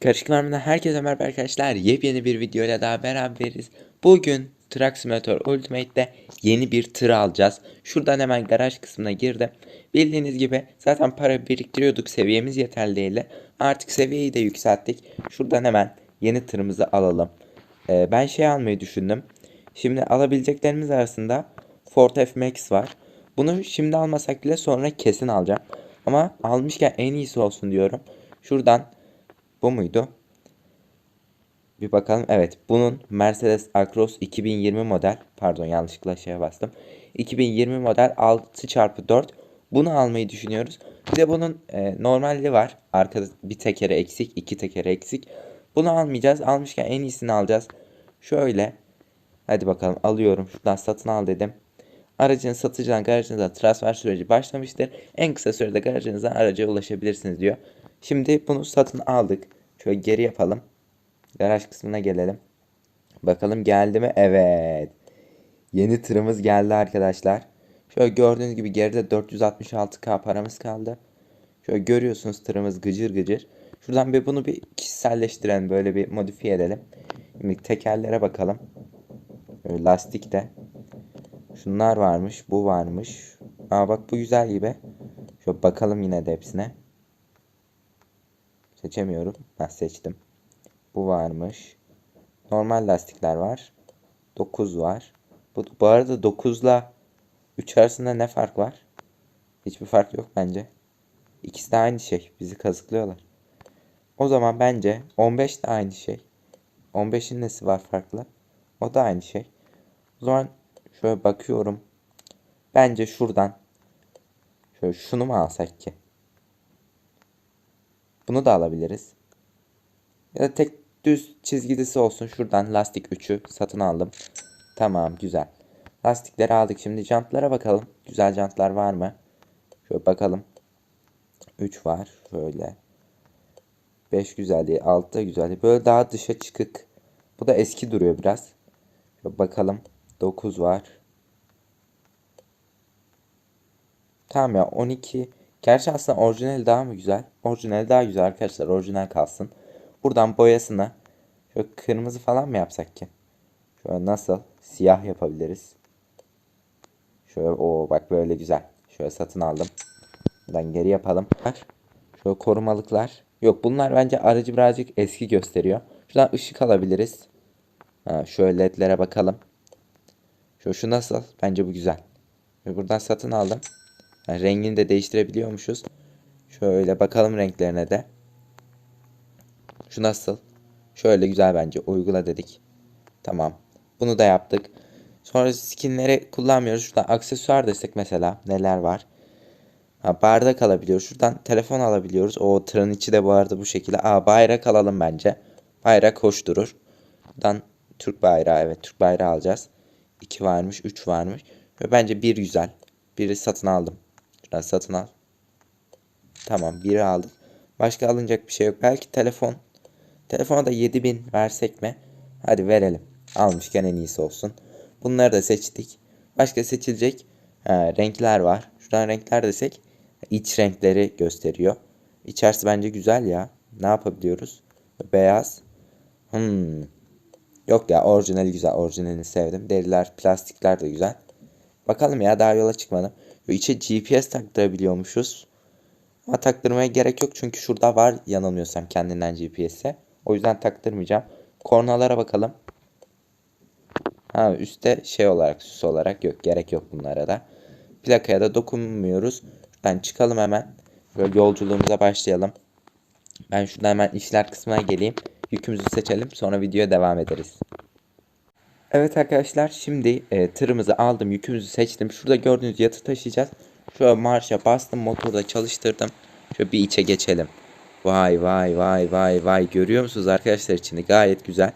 Karışık Marmara'dan herkese merhaba arkadaşlar. Yepyeni bir videoyla daha beraberiz. Bugün Truck Simulator Ultimate'de yeni bir tır alacağız. Şuradan hemen garaj kısmına girdim. Bildiğiniz gibi zaten para biriktiriyorduk seviyemiz yeterli değil. Artık seviyeyi de yükselttik. Şuradan hemen yeni tırımızı alalım. Ee, ben şey almayı düşündüm. Şimdi alabileceklerimiz arasında Ford F-Max var. Bunu şimdi almasak bile sonra kesin alacağım. Ama almışken en iyisi olsun diyorum. Şuradan bu muydu? Bir bakalım. Evet. Bunun Mercedes Actros 2020 model. Pardon yanlışlıkla şeye bastım. 2020 model 6x4. Bunu almayı düşünüyoruz. Bir de bunun e, normalli var. Arkada bir tekeri eksik. iki tekeri eksik. Bunu almayacağız. Almışken en iyisini alacağız. Şöyle. Hadi bakalım alıyorum. Şuradan satın al dedim. Aracın satıcıdan garajınıza transfer süreci başlamıştır. En kısa sürede garajınızdan araca ulaşabilirsiniz diyor. Şimdi bunu satın aldık. Şöyle geri yapalım. Garaj kısmına gelelim. Bakalım geldi mi? Evet. Yeni tırımız geldi arkadaşlar. Şöyle gördüğünüz gibi geride 466k paramız kaldı. Şöyle görüyorsunuz tırımız gıcır gıcır. Şuradan bir bunu bir kişiselleştirelim. Böyle bir modifiye edelim. Şimdi tekerlere bakalım. Böyle lastik de. Şunlar varmış. Bu varmış. Aa bak bu güzel gibi. Şöyle bakalım yine de hepsine. Seçemiyorum. Ben seçtim. Bu varmış. Normal lastikler var. 9 var. Bu, bu arada 9 ile 3 arasında ne fark var? Hiçbir fark yok bence. İkisi de aynı şey. Bizi kazıklıyorlar. O zaman bence 15 de aynı şey. 15'in nesi var farklı? O da aynı şey. O zaman şöyle bakıyorum. Bence şuradan şöyle şunu mu alsak ki? Bunu da alabiliriz. Ya da tek düz çizgilisi olsun. Şuradan lastik 3'ü satın aldım. Tamam güzel. Lastikleri aldık. Şimdi jantlara bakalım. Güzel jantlar var mı? Şöyle bakalım. 3 var. Şöyle. 5 güzel değil. 6 da güzel değil. Böyle daha dışa çıkık. Bu da eski duruyor biraz. Şöyle bakalım. 9 var. Tamam ya 12. Gerçi aslında orijinal daha mı güzel? Orijinal daha güzel arkadaşlar. Orijinal kalsın. Buradan boyasına şöyle kırmızı falan mı yapsak ki? Şöyle nasıl? Siyah yapabiliriz. Şöyle o bak böyle güzel. Şöyle satın aldım. Buradan geri yapalım. Şöyle korumalıklar. Yok bunlar bence aracı birazcık eski gösteriyor. Şuradan ışık alabiliriz. Ha, şöyle ledlere bakalım. Şu, şu nasıl? Bence bu güzel. Ve buradan satın aldım. Yani rengini de değiştirebiliyormuşuz. Şöyle bakalım renklerine de. Şu nasıl? Şöyle güzel bence. Uygula dedik. Tamam. Bunu da yaptık. Sonra skinleri kullanmıyoruz. Şuradan aksesuar desek mesela neler var? Ha, bardak alabiliyoruz. Şuradan telefon alabiliyoruz. O tırın içi de bu arada bu şekilde. Aa bayrak alalım bence. Bayrak hoş durur. Buradan Türk bayrağı evet Türk bayrağı alacağız. 2 varmış 3 varmış. Ve bence bir güzel. Biri satın aldım. Şuradan satın al. Tamam biri aldım. Başka alınacak bir şey yok. Belki telefon. Telefona da 7000 versek mi? Hadi verelim. Almışken en iyisi olsun. Bunları da seçtik. Başka seçilecek ha, renkler var. Şuradan renkler desek iç renkleri gösteriyor. İçerisi bence güzel ya. Ne yapabiliyoruz? Beyaz. Hmm. Yok ya orijinali güzel. Orijinalini sevdim. Deriler, plastikler de güzel. Bakalım ya daha yola çıkmadım. İçe GPS taktırabiliyormuşuz. Ama taktırmaya gerek yok çünkü şurada var yanılmıyorsam kendinden GPS'e. O yüzden taktırmayacağım. Kornalara bakalım. Ha üstte şey olarak süs olarak yok. Gerek yok bunlara da. Plakaya da dokunmuyoruz. Şuradan çıkalım hemen. Böyle yolculuğumuza başlayalım. Ben şuradan hemen işler kısmına geleyim. Yükümüzü seçelim. Sonra videoya devam ederiz. Evet arkadaşlar şimdi e, tırımızı aldım. Yükümüzü seçtim. Şurada gördüğünüz yatı taşıyacağız. Şöyle marşa bastım. Motoru da çalıştırdım. Şöyle bir içe geçelim. Vay vay vay vay vay. Görüyor musunuz arkadaşlar içini? Gayet güzel.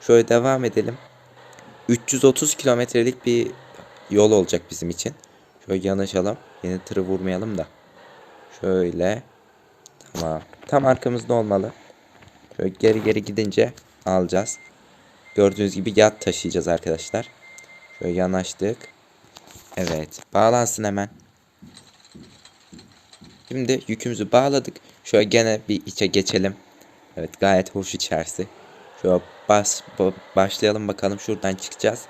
Şöyle devam edelim. 330 kilometrelik bir yol olacak bizim için. Şöyle yanaşalım. Yeni tırı vurmayalım da. Şöyle. Tamam. Tam arkamızda olmalı. Şöyle geri geri gidince alacağız. Gördüğünüz gibi yat taşıyacağız arkadaşlar. Şöyle yanaştık. Evet. Bağlansın hemen. Şimdi yükümüzü bağladık. Şöyle gene bir içe geçelim. Evet gayet hoş içerisi. Şöyle bas, ba- başlayalım bakalım şuradan çıkacağız.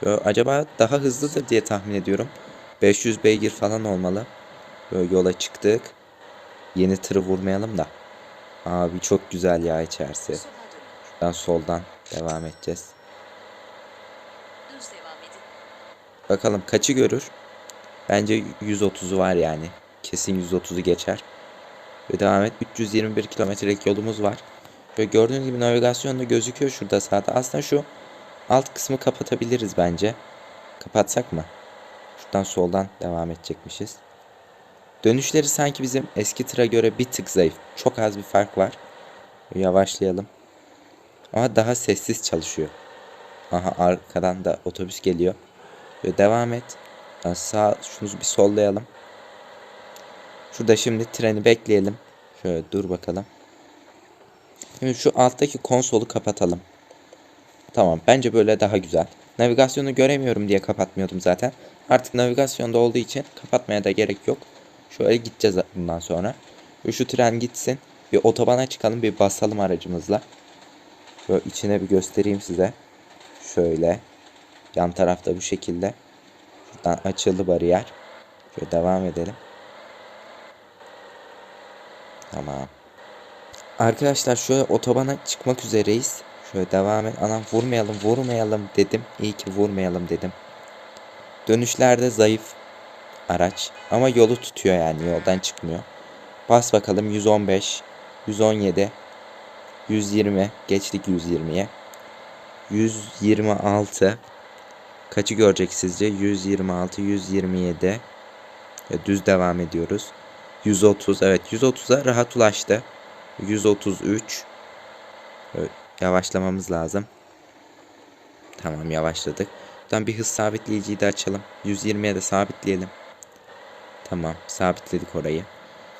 Şöyle acaba daha hızlıdır diye tahmin ediyorum. 500 beygir falan olmalı. Böyle yola çıktık. Yeni tırı vurmayalım da. Abi çok güzel ya içerisi. Şuradan soldan devam edeceğiz. Bakalım kaçı görür? Bence 130'u var yani. Kesin 130'u geçer. Ve devam et. 321 kilometrelik yolumuz var. Ve gördüğünüz gibi navigasyonda gözüküyor şurada sağda. Aslında şu alt kısmı kapatabiliriz bence. Kapatsak mı? Şuradan soldan devam edecekmişiz. Dönüşleri sanki bizim eski tıra göre bir tık zayıf. Çok az bir fark var. Yavaşlayalım. Ama daha sessiz çalışıyor. Aha arkadan da otobüs geliyor. Böyle devam et. Sağ şunu bir sollayalım. Şurada şimdi treni bekleyelim. Şöyle dur bakalım. Şimdi şu alttaki konsolu kapatalım. Tamam bence böyle daha güzel. Navigasyonu göremiyorum diye kapatmıyordum zaten. Artık navigasyonda olduğu için kapatmaya da gerek yok. Şöyle gideceğiz bundan sonra. Ve şu tren gitsin. Bir otobana çıkalım bir basalım aracımızla. Şöyle içine bir göstereyim size. Şöyle. Yan tarafta bu şekilde. Şuradan açıldı bariyer. Şöyle devam edelim. Tamam. Arkadaşlar şöyle otobana çıkmak üzereyiz. Şöyle devam et. Anam vurmayalım vurmayalım dedim. İyi ki vurmayalım dedim. Dönüşlerde zayıf araç. Ama yolu tutuyor yani yoldan çıkmıyor. Bas bakalım 115, 117, 120. Geçtik 120'ye. 126. Kaçı görecek sizce? 126, 127. Ve düz devam ediyoruz. 130. Evet 130'a rahat ulaştı. 133. Böyle yavaşlamamız lazım. Tamam yavaşladık. Buradan bir hız sabitleyiciyi de açalım. 120'ye de sabitleyelim. Tamam sabitledik orayı.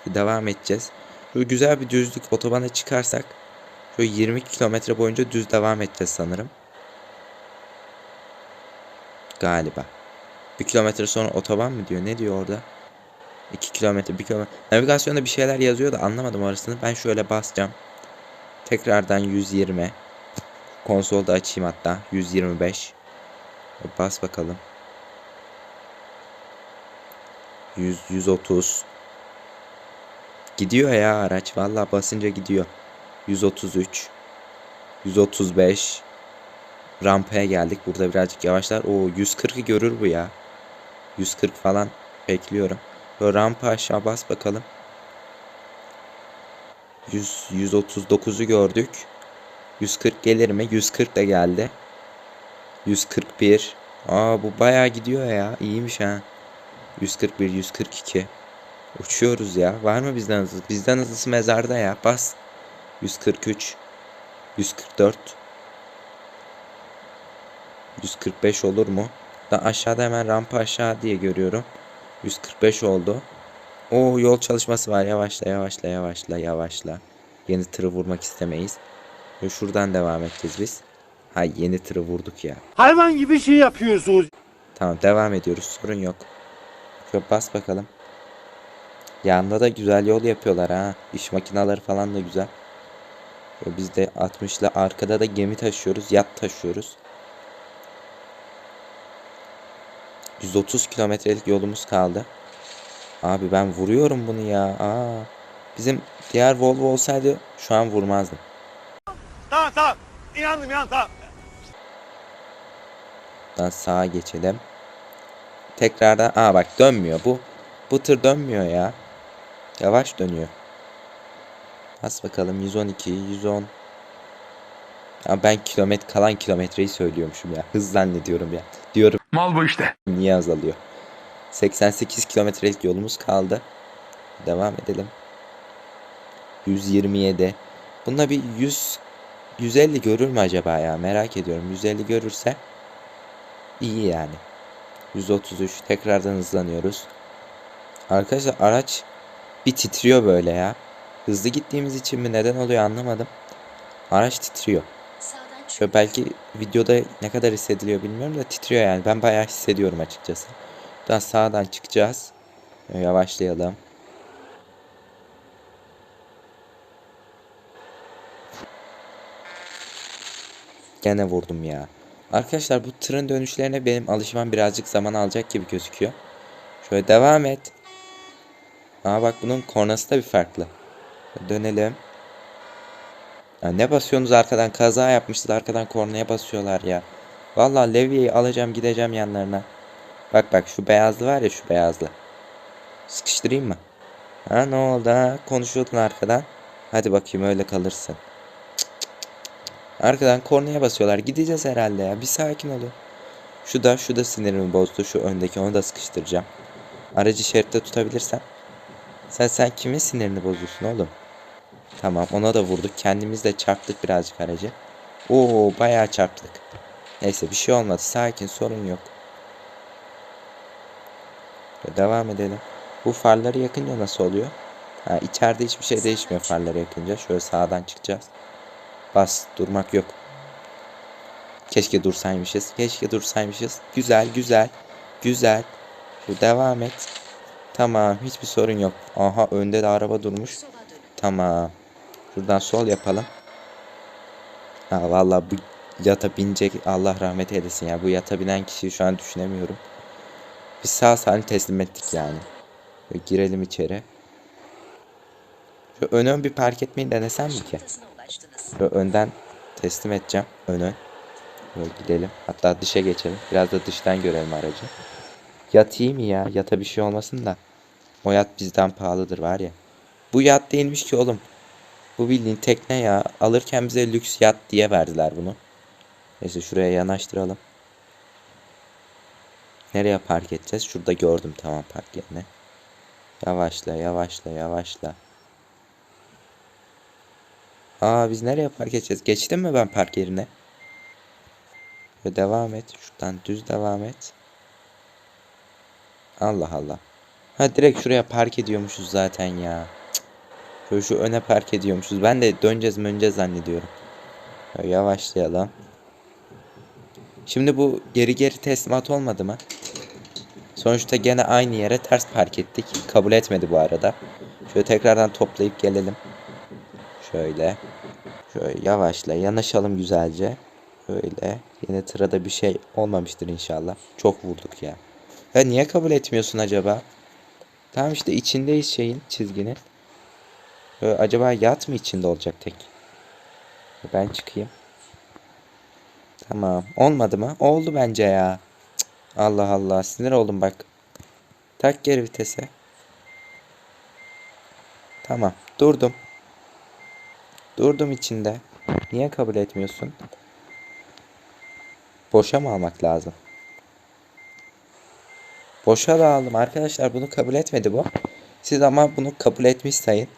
Devam edeceğiz. Böyle güzel bir düzlük otobana çıkarsak şöyle 20 kilometre boyunca düz devam edeceğiz sanırım. Galiba. Bir kilometre sonra otoban mı diyor? Ne diyor orada? 2 kilometre, 1 kilometre. Navigasyonda bir şeyler yazıyor da anlamadım orasını. Ben şöyle basacağım. Tekrardan 120. Konsolda açayım hatta. 125. Bas bakalım. 100, 130. Gidiyor ya araç. Vallahi basınca gidiyor. 133. 135. Rampaya geldik. Burada birazcık yavaşlar. O 140'ı görür bu ya. 140 falan bekliyorum. Böyle rampa aşağı bas bakalım. 100 139'u gördük. 140 gelir mi? 140 da geldi. 141. Aa bu bayağı gidiyor ya. İyiymiş ha. 141, 142. Uçuyoruz ya. Var mı bizden hızlı? Bizden hızlısı mezarda ya. Bas. 143. 144. 145 olur mu? Da aşağıda hemen rampa aşağı diye görüyorum. 145 oldu. O yol çalışması var. Yavaşla yavaşla yavaşla yavaşla. Yeni tırı vurmak istemeyiz. Ve şuradan devam edeceğiz biz. Ha yeni tırı vurduk ya. Hayvan gibi şey yapıyorsunuz. Tamam devam ediyoruz. Sorun yok. Şöyle bas bakalım. Yanında da güzel yol yapıyorlar ha. İş makineleri falan da güzel. Şöyle biz de 60'la arkada da gemi taşıyoruz. Yat taşıyoruz. 130 kilometrelik yolumuz kaldı. Abi ben vuruyorum bunu ya. Aa. Bizim diğer Volvo olsaydı şu an vurmazdım. Tamam tamam. İnandım inandım tamam. Buradan sağa geçelim. Tekrardan aa bak dönmüyor bu. Bu tır dönmüyor ya. Yavaş dönüyor. Bas bakalım 112, 110. Ya ben kilometre kalan kilometreyi söylüyormuşum ya. Hız zannediyorum ya. Diyorum Mal bu işte. niye azalıyor? 88 kilometrelik yolumuz kaldı. Devam edelim. 127. Bunda bir 100 150 görür mü acaba ya? Merak ediyorum. 150 görürse iyi yani. 133 tekrardan hızlanıyoruz. Arkadaşlar araç bir titriyor böyle ya. Hızlı gittiğimiz için mi neden oluyor anlamadım. Araç titriyor. Şöyle belki videoda ne kadar hissediliyor bilmiyorum da titriyor yani. Ben bayağı hissediyorum açıkçası. Daha sağdan çıkacağız. Böyle Yavaşlayalım. Gene vurdum ya. Arkadaşlar bu tırın dönüşlerine benim alışmam birazcık zaman alacak gibi gözüküyor. Şöyle devam et. Aa bak bunun kornası da bir farklı. Dönelim. Ya ne basıyorsunuz arkadan? Kaza yapmışız arkadan kornaya basıyorlar ya. Vallahi levyeyi alacağım gideceğim yanlarına. Bak bak şu beyazlı var ya şu beyazlı. Sıkıştırayım mı? Ha ne oldu ha? Konuşuyordun arkadan. Hadi bakayım öyle kalırsın. Arkadan kornaya basıyorlar. Gideceğiz herhalde ya. Bir sakin olun. Şu da şu da sinirimi bozdu. Şu öndeki onu da sıkıştıracağım. Aracı şeritte tutabilirsem. Sen sen kimin sinirini bozuyorsun oğlum? Tamam ona da vurduk. Kendimiz de çarptık birazcık aracı. Oo bayağı çarptık. Neyse bir şey olmadı. Sakin sorun yok. Devam edelim. Bu farları yakınca nasıl oluyor? Ha, içeride hiçbir şey değişmiyor farları yakınca. Şöyle sağdan çıkacağız. Bas durmak yok. Keşke dursaymışız. Keşke dursaymışız. Güzel güzel. Güzel. Şu devam et. Tamam hiçbir sorun yok. Aha önde de araba durmuş. Tamam. Şuradan sol yapalım. Ha vallahi bu yata binecek Allah rahmet eylesin ya. Bu yata binen kişiyi şu an düşünemiyorum. Biz sağ salim teslim ettik yani. Böyle girelim içeri. Şu ön ön bir park etmeyi denesem mi ki? Şöyle önden teslim edeceğim. Ön ön. Böyle gidelim. Hatta dışa geçelim. Biraz da dıştan görelim aracı. Yat iyi ya? Yata bir şey olmasın da. O yat bizden pahalıdır var ya. Bu yat değilmiş ki oğlum. Bu bildiğin tekne ya. Alırken bize lüks yat diye verdiler bunu. Neyse şuraya yanaştıralım. Nereye park edeceğiz? Şurada gördüm tamam park yerine. Yavaşla yavaşla yavaşla. Aa biz nereye park edeceğiz? Geçtim mi ben park yerine? Ve devam et. Şuradan düz devam et. Allah Allah. Ha direkt şuraya park ediyormuşuz zaten ya. Şu öne park ediyormuşuz. Ben de döneceğiz möneceğiz zannediyorum. Yavaşlayalım. Şimdi bu geri geri teslimat olmadı mı? Sonuçta gene aynı yere ters park ettik. Kabul etmedi bu arada. Şöyle tekrardan toplayıp gelelim. Şöyle. Şöyle yavaşla yanaşalım güzelce. Böyle. Yine tırada bir şey olmamıştır inşallah. Çok vurduk ya. Ya niye kabul etmiyorsun acaba? Tamam işte içindeyiz şeyin çizginin. Böyle acaba yat mı içinde olacak tek? Ben çıkayım. Tamam. Olmadı mı? Oldu bence ya. Cık, Allah Allah. Sinir oldum bak. Tak geri vitese. Tamam. Durdum. Durdum içinde. Niye kabul etmiyorsun? Boşa mı almak lazım? Boşa da aldım arkadaşlar bunu kabul etmedi bu. Siz ama bunu kabul etmiş sayın.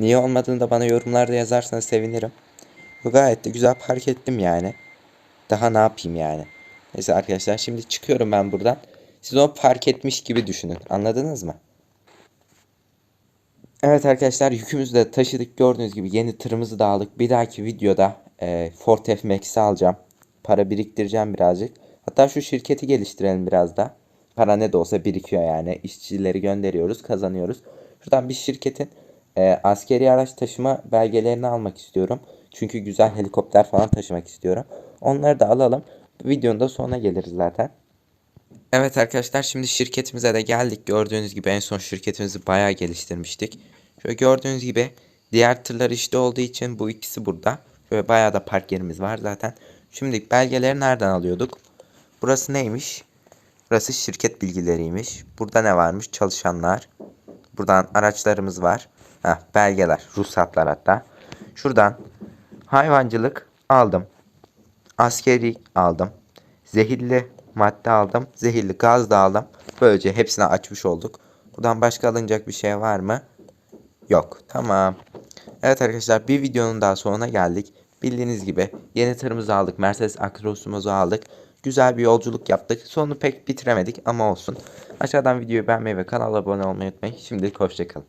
Niye olmadığını da bana yorumlarda yazarsanız sevinirim. Gayet de güzel park ettim yani. Daha ne yapayım yani. Neyse arkadaşlar şimdi çıkıyorum ben buradan. Siz onu park etmiş gibi düşünün. Anladınız mı? Evet arkadaşlar yükümüzü de taşıdık. Gördüğünüz gibi yeni tırımızı da aldık. Bir dahaki videoda e, Ford F-Max'i alacağım. Para biriktireceğim birazcık. Hatta şu şirketi geliştirelim biraz da. Para ne de olsa birikiyor yani. İşçileri gönderiyoruz, kazanıyoruz. Şuradan bir şirketin e, askeri araç taşıma belgelerini almak istiyorum. Çünkü güzel helikopter falan taşımak istiyorum. Onları da alalım. Videonun da sonuna geliriz zaten. Evet arkadaşlar şimdi şirketimize de geldik. Gördüğünüz gibi en son şirketimizi bayağı geliştirmiştik. Şöyle gördüğünüz gibi diğer tırlar işte olduğu için bu ikisi burada. Şöyle bayağı da park yerimiz var zaten. Şimdi belgeleri nereden alıyorduk? Burası neymiş? Burası şirket bilgileriymiş. Burada ne varmış? Çalışanlar. Buradan araçlarımız var. Heh, belgeler, ruhsatlar hatta. Şuradan hayvancılık aldım. Askeri aldım. Zehirli madde aldım. Zehirli gaz da aldım. Böylece hepsini açmış olduk. Buradan başka alınacak bir şey var mı? Yok. Tamam. Evet arkadaşlar bir videonun daha sonuna geldik. Bildiğiniz gibi yeni tırımızı aldık. Mercedes Actros'umuzu aldık. Güzel bir yolculuk yaptık. Sonunu pek bitiremedik ama olsun. Aşağıdan videoyu beğenmeyi ve kanala abone olmayı unutmayın. Şimdilik hoşçakalın.